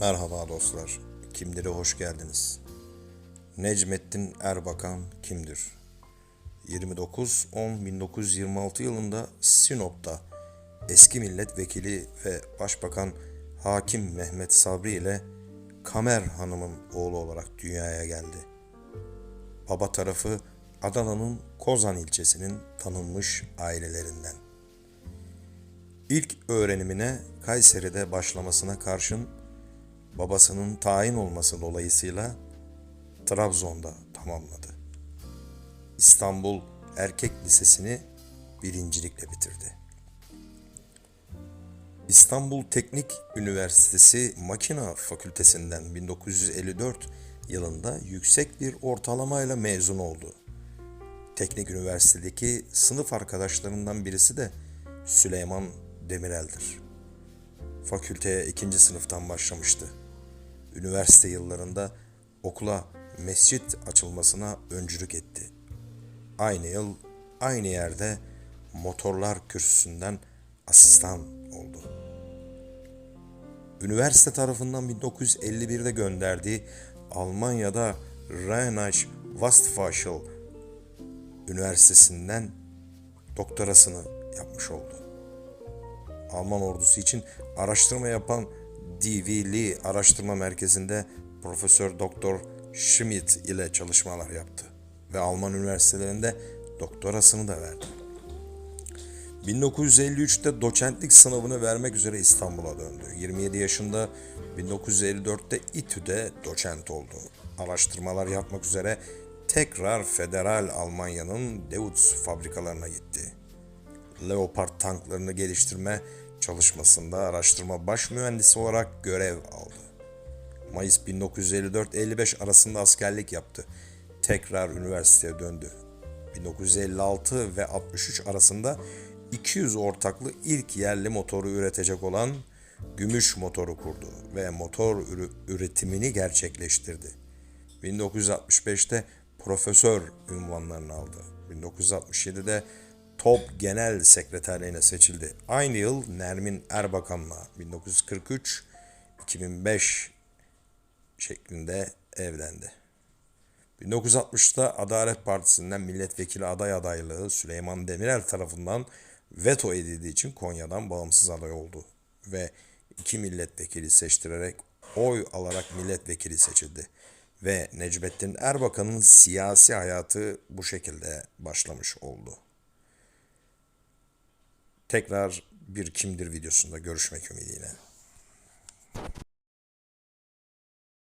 Merhaba dostlar, kimlere hoş geldiniz. Necmettin Erbakan kimdir? 29-10-1926 yılında Sinop'ta eski milletvekili ve başbakan Hakim Mehmet Sabri ile Kamer Hanım'ın oğlu olarak dünyaya geldi. Baba tarafı Adana'nın Kozan ilçesinin tanınmış ailelerinden. İlk öğrenimine Kayseri'de başlamasına karşın babasının tayin olması dolayısıyla Trabzon'da tamamladı. İstanbul Erkek Lisesi'ni birincilikle bitirdi. İstanbul Teknik Üniversitesi Makina Fakültesinden 1954 yılında yüksek bir ortalamayla mezun oldu. Teknik Üniversitedeki sınıf arkadaşlarından birisi de Süleyman Demirel'dir. Fakülteye ikinci sınıftan başlamıştı. Üniversite yıllarında okula mescit açılmasına öncülük etti. Aynı yıl aynı yerde motorlar kürsüsünden asistan oldu. Üniversite tarafından 1951'de gönderdiği Almanya'da Rheinland Westfalen Üniversitesi'nden doktorasını yapmış oldu. Alman ordusu için araştırma yapan D.V. Lee Araştırma Merkezi'nde Profesör Doktor Schmidt ile çalışmalar yaptı ve Alman üniversitelerinde doktorasını da verdi. 1953'te doçentlik sınavını vermek üzere İstanbul'a döndü. 27 yaşında 1954'te İTÜ'de doçent oldu. Araştırmalar yapmak üzere tekrar Federal Almanya'nın Deutz fabrikalarına gitti. Leopard tanklarını geliştirme çalışmasında araştırma baş mühendisi olarak görev aldı. Mayıs 1954-55 arasında askerlik yaptı. Tekrar üniversiteye döndü. 1956 ve 63 arasında 200 ortaklı ilk yerli motoru üretecek olan Gümüş Motoru kurdu ve motor üretimini gerçekleştirdi. 1965'te profesör ünvanlarını aldı. 1967'de Top Genel Sekreterliğine seçildi. Aynı yıl Nermin Erbakan'la 1943-2005 şeklinde evlendi. 1960'da Adalet Partisi'nden milletvekili aday adaylığı Süleyman Demirel tarafından veto edildiği için Konya'dan bağımsız aday oldu ve iki milletvekili seçtirerek oy alarak milletvekili seçildi ve Necmettin Erbakan'ın siyasi hayatı bu şekilde başlamış oldu. Tekrar bir kimdir videosunda görüşmek ümidiyle.